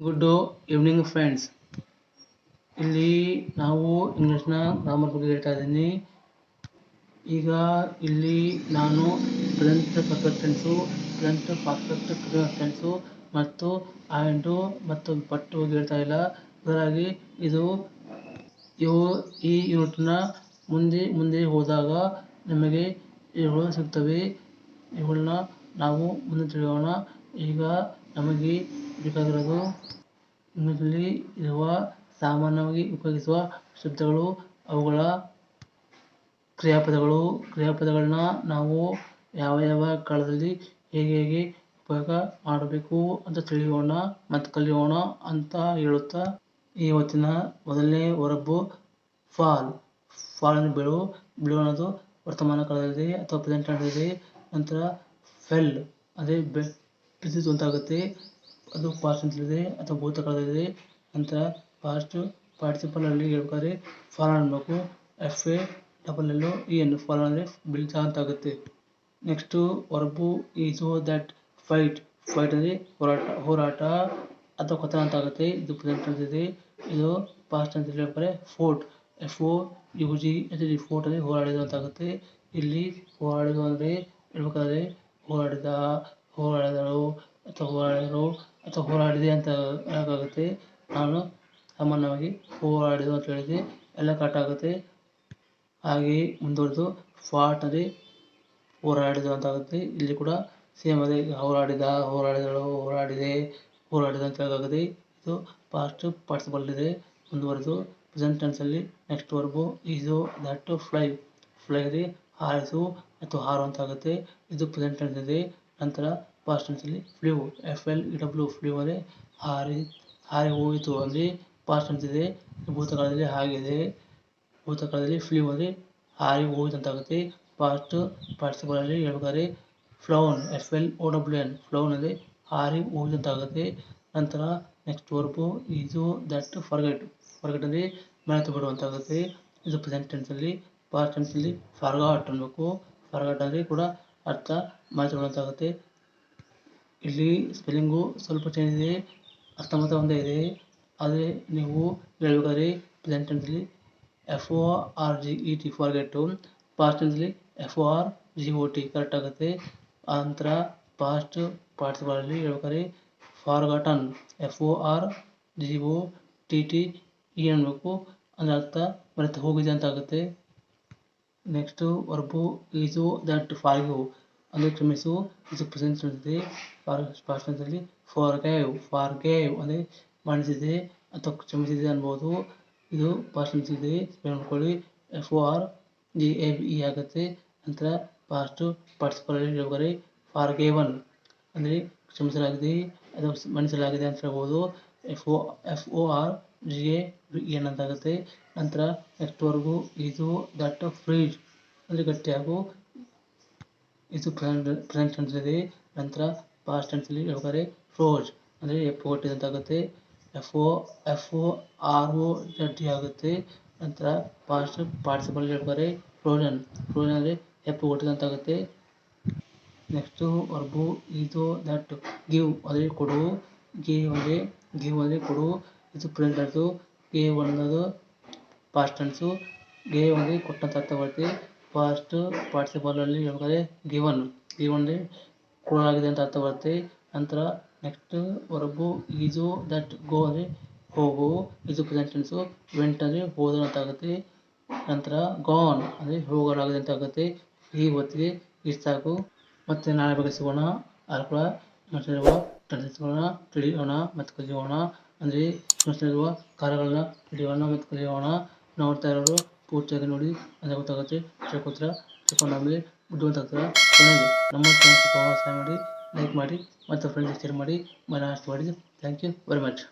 Good evening friends ಇಲ್ಲಿ ನಾವು ಇಂಗ್ಲೀಷ್ನ grammar ಬಗ್ಗೆ ಹೇಳ್ತಾ ಇದ್ದೀನಿ. ಈಗ ಇಲ್ಲಿ ನಾನು present perfect tense present perfect tense ಮತ್ತು ಆ್ಯಂಡು ಮತ್ತು ಬಟ್ ಬಗ್ಗೆ ಹೇಳ್ತಾ ಇಲ್ಲ. ಅದರಾಗಿ ಇದು ಇವು ಈ ಯೂನಿಟ್ನ ಮುಂದೆ ಮುಂದೆ ಹೋದಾಗ ನಮಗೆ ಇವುಗಳು ಸಿಗ್ತವೆ. ಇವುಗಳನ್ನ ನಾವು ಮುಂದೆ ತಿಳಿಯೋಣ ಈಗ ನಮಗೆ ಬೇಕಾಗಿರೋದು. ಇಲ್ಲಿ ಇರುವ ಸಾಮಾನ್ಯವಾಗಿ ಉಪಯೋಗಿಸುವ ಶಬ್ದಗಳು, ಅವುಗಳ ಕ್ರಿಯಾಪದಗಳು. ಕ್ರಿಯಾಪದಗಳನ್ನ ನಾವು ಯಾವ ಯಾವ ಕಾಲದಲ್ಲಿ ಹೇಗೆ ಹೇಗೆ ಉಪಯೋಗ ಮಾಡಬೇಕು ಅಂತ ತಿಳಿಯೋಣ ಮತ್ತು ಕಲಿಯೋಣ ಅಂತ ಹೇಳುತ್ತಾ ಇವತ್ತಿನ ಮೊದಲನೇ ಹೊರಬ್ಬು ಫಾಲ್. ಫಾಲ್ ಅಂದರೆ ಬೀಳು ಬೀಳು ಅನ್ನೋದು ವರ್ತಮಾನ ಕಾಲದಲ್ಲಿ ಅಥವಾ ಪ್ರೆಸೆಂಟ್ ಕಾಲದಲ್ಲಿ, ನಂತರ ಫೆಲ್. ಅದೇ ಬೆ ಅಂತ ಆಗುತ್ತೆ. ಅದು ಪಾಸ್ಟ್ ಇದೆ ಅಥವಾ ಭೂತಕಾಲದಲ್ಲಿದೆ ನಂತರ ಪಾಸ್ಟ್ ಪಾರ್ಟಿಸಿಪಲಲ್ಲಿ ಹೇಳ್ಬೇಕಾದ್ರೆ ಫಾಲೋ ಅನ್ನಬೇಕು. F A double L E N fall ಅಂದರೆ ಬೀಳ್ತಾ ಅಂತ ಆಗುತ್ತೆ. Next verb is that fight fight ಅಂದರೆ ಹೋರಾಟ ಹೋರಾಟ ಅಥವಾ ಕಥನ ಅಂತ ಆಗುತ್ತೆ. ಇದು ಪ್ರೆಸೆಂಟ್ ಟೆನ್ಸ್ ಇದೆ. ಇದು ಪಾಸ್ಟ್ ಅಂತ ಹೇಳ್ಬೇಕಾದ್ರೆ fought F O U G ಅಂದರೆ ಫೋರ್ಟ್ ಅಂದರೆ ಹೋರಾಡಿದ ಅಂತ ಆಗುತ್ತೆ. ಇಲ್ಲಿ ಹೋರಾಡಿದ ಅಂದರೆ ಹೇಳ್ಬೇಕಾದ್ರೆ ಹೋರಾಡಿದ, ಹೋರಾಡಿದಳು. ಅಥವಾ ಹೋರಾಡಿದರು ಅಥವಾ ಹೋರಾಡಿದೆ ಅಂತ ಹೇಳೋಕ್ಕಾಗುತ್ತೆ. ನಾನು ಸಾಮಾನ್ಯವಾಗಿ ಹೋರಾಡಿದೆ ಅಂತ ಹೇಳಿದೆ. ಎಲ್ಲ ಕಟ್ ಆಗುತ್ತೆ. ಹಾಗೆಯೇ ಮುಂದುವರೆದು ಫಾಟ್ ಅಂದರೆ ಹೋರಾಡಿದ ಅಂತ ಆಗುತ್ತೆ. ಇಲ್ಲಿ ಕೂಡ ಸೇಮ್ ಅದೇ, ಹೋರಾಡಿದ, ಹೋರಾಡಿದಳು, ಹೋರಾಡಿದೆ, ಹೋರಾಡಿದ ಅಂತ ಹೇಳೋಕ್ಕಾಗುತ್ತೆ. ಇದು ಪಾಸ್ಟ್ ಪಾರ್ಟಿಸಿಪಲ್ ಇದೆ. ಮುಂದುವರೆದು ಪ್ರೆಸೆಂಟ್ ಟೆನ್ಸಲ್ಲಿ ನೆಕ್ಸ್ಟ್ ವರ್ಬು ಇದು ದಟ್ ಫ್ಲೈ ಫ್ಲೈ ಅಲ್ಲಿ ಹಾರಿಸು ಅಥವಾ ಹಾರು ಅಂತ ಇದು ಪ್ರೆಸೆಂಟ್ ಟೆನ್ಸ್ ಇದೆ. ನಂತರ past ಟೆನ್ಸಲ್ಲಿ flew F L E W flew ಅಂದರೆ ಹಾರಿ ಹಾರಿ ಹೋಯಿತು ಅಂದರೆ ಪಾಸ್ಟ್ ಟೆನ್ಸ್ ಇದೆ. ಭೂತಕಾಲದಲ್ಲಿ ಹಾಗಿದೆ. ಭೂತಕಾಲದಲ್ಲಿ ಫ್ಲೂ ಅಂದರೆ ಹಾರಿ ಹೋಯಿತು ಅಂತ ಆಗುತ್ತೆ. ಪಾಸ್ಟ್ ಪಾರ್ಟಿಸಿಪಲಲ್ಲಿ ಹೇಳ್ಬೇಕಾದ್ರೆ flown F L O W N flown ಅಂದರೆ ಹಾರಿ ಹೋಯಿತು ಅಂತ ಆಗುತ್ತೆ. ನಂತರ ನೆಕ್ಸ್ಟ್ ವರ್ಬು ಇದು ದಟ್ ಫರ್ಗೆಟ್ ಫರ್ಗೆಟ್ ಅಂದರೆ ಮರೆತು ಬಿಡುವಂತಾಗುತ್ತೆ ಇದು ಪ್ರೆಸೆಂಟ್ ಟೆನ್ಸಲ್ಲಿ ಪಾಸ್ಟ್ ಟೆನ್ಸಲ್ಲಿ ಫರ್ಗಾಟ್ ಅನ್ಬೇಕು. ಫರ್ಗಾಟ್ ಅಂದರೆ ಕೂಡ ಅರ್ಥ ಮರೆತು ಬಿಡುವಂತಾಗುತ್ತೆ ಇಲ್ಲಿ ಸ್ಪೆಲ್ಲಿಂಗು ಸ್ವಲ್ಪ ಚೇಂಜ್ ಇದೆ ಅರ್ಥ ಮಾತ್ರ ಒಂದೇ ಇದೆ. ಆದರೆ ನೀವು ಹೇಳ್ಬೇಕಾದ್ರೆ present ಟೆನ್ಸಲ್ಲಿ F O R G E T forget past ಟೆನ್ಸಲ್ಲಿ F O R G O T correct ಆಗುತ್ತೆ. ನಂತರ ಪಾಸ್ಟ್ ಪಾರ್ಟಿಸಿಪಲಲ್ಲಿ ಹೇಳ್ಬೇಕಾದ್ರೆ forgotten F O R G O T T E ಅನ್ಬೇಕು. ಅಂದರೆ ಅರ್ಥ ಮರೆತು ಹೋಗಿದೆ ಅಂತ ಆಗುತ್ತೆ. Next verb is that forgive ಅಂದರೆ ಕ್ಷಮಿಸು, ಇದು ಪ್ರೆಸೆಂಟ್ ಟೆನ್ಸ್ ಫಾರ್ ಪಾಸ್ಟೆನ್ಸಲ್ಲಿ ಫಾರ್ ಗೇವ್ ಫಾರ್ ಗೇವ್ ಅಂದರೆ ಮನ್ನಿಸಿದೆ ಅಥವಾ ಕ್ಷಮಿಸಿದೆ ಅನ್ಬೋದು. ಇದು ಪಾಸ್ಟ್ ಟೆನ್ಸ್ ಇದೆ ಸ್ಪೆಲ್ ಮಾಡ್ಕೊಳ್ಳಿ F O R G A E ಆಗುತ್ತೆ ನಂತರ ಪಾಸ್ಟು ಪಾರ್ಟಿಸಿಪಲಲ್ಲಿ ಫಾರ್ ಗೇವನ್ ಅಂದರೆ ಕ್ಷಮಿಸಲಾಗಿದೆ ಅಥವಾ ಮನ್ನಿಸಲಾಗಿದೆ ಅಂತ ಹೇಳ್ಬೋದು. F O F O R G A N ಅಂತ ಆಗುತ್ತೆ ನಂತರ ನೆಕ್ಸ್ಟ್ವರೆಗೂ ಇದು ದಟ್ ಫ್ರೀಜ್ ಅಂದರೆ ಗಟ್ಟಿಯಾಗು. ಇದು ಪ್ರೆಸೆಂಟ್ ಇದೆ. ನಂತರ ಪಾಸ್ಟ್ ಟೆನ್ಸಲ್ಲಿ ಹೇಳ್ಬೇಕಾದ್ರೆ ಫ್ರೋಜ್ ಅಂದರೆ ಓ ಟಿ ಅಂತ ಆಗುತ್ತೆ. F O F O R O Z D ಆಗುತ್ತೆ. ನಂತರ ಪಾಸ್ಟ್ ಪಾರ್ಟಿಸಿಪಲ್ ಹೇಳ್ಬೇಕಾದ್ರೆ ಫ್ರೋಜನ್ ಫ್ರೋಜನ್ ಅಂದರೆ ಓ ಟಿ ಅಂತ ಆಗುತ್ತೆ. ನೆಕ್ಸ್ಟು ವರ್ಬು ಇದು ದಟ್ ಗಿವ್ ಅಂದರೆ ಕೊಡು. ಗಿವ್ ಅಂದರೆ ಗಿವ್ ಅಂದರೆ ಕೊಡು. ಇದು ಪ್ರೆಸೆಂಟ್ ಟೆನ್ಸು ಗೇವ್ ಅನ್ನೋದು ಪಾಸ್ಟ್ ಟೆನ್ಸು ಗೇವ್ ಅಂದರೆ ಕೊಟ್ಟಂತ ಅರ್ಥ ಬರುತ್ತೆ. ಪಾಸ್ಟ್ ಪಾರ್ಟಿಸಿಪಲಲ್ಲಿ ಹೇಳ್ಬೇಕಾದ್ರೆ ಗಿವನ್ ಗಿವನ್ ಅಂದರೆ ಕೊಡಲಾಗಿದೆ ಅಂತ ಅರ್ಥ ಬರುತ್ತೆ. ನಂತರ next verb is that go ಅಂದರೆ ಹೋಗು. ಇದು ಪ್ರೆಸೆಂಟ್ ಟೆನ್ಸು ವೆಂಟ್ ಅಂದರೆ ಹೋದರು ಅಂತ ಆಗುತ್ತೆ. ನಂತರ ಗಾನ್ ಅಂದರೆ ಹೋಗಲಾಗಿದೆ ಅಂತ ಆಗುತ್ತೆ. ಈ ಹೊತ್ತಿಗೆ ಇಷ್ಟು ಸಾಕು. ಮತ್ತು ನಾಳೆ ಬಗ್ಗೆ ಸಿಗೋಣ ಅಲ್ಲಿ ಕೂಡ ಮನುಷ್ಯನಿರುವ ಟೆನ್ಸಸ್ಗಳನ್ನ ತಿಳಿಯೋಣ ಮತ್ತು ಕಲಿಯೋಣ. ಅಂದರೆ ಮನುಷ್ಯನಿರುವ ಕಾರ್ಯಗಳನ್ನ ತಿಳಿಯೋಣ ಮತ್ತು ಕಲಿಯೋಣ. ನೋಡ್ತಾ ಇರೋರು ಪೂರ್ತಿಯಾಗಿ ನೋಡಿ. ಅಂದರೆ ಗೊತ್ತಾಗುತ್ತೆ. ತಿಳ್ಕೊತೀರ ತಿಳ್ಕೊಂಡಾದ್ಮೇಲೆ ಬುದ್ಧಿವಂತ ಆಗ್ತೀರ ಕೊನೆಗೆ ನಮ್ಮ ಚಾನಲ್ ಸಹಾಯ ಮಾಡಿ ಲೈಕ್ ಮಾಡಿ, ಮತ್ತು ಫ್ರೆಂಡ್ಸ್ ಶೇರ್ ಮಾಡಿ, ಮನೆ ಮಾಡಿ ಥ್ಯಾಂಕ್ ಯು ವೆರಿ ಮಚ್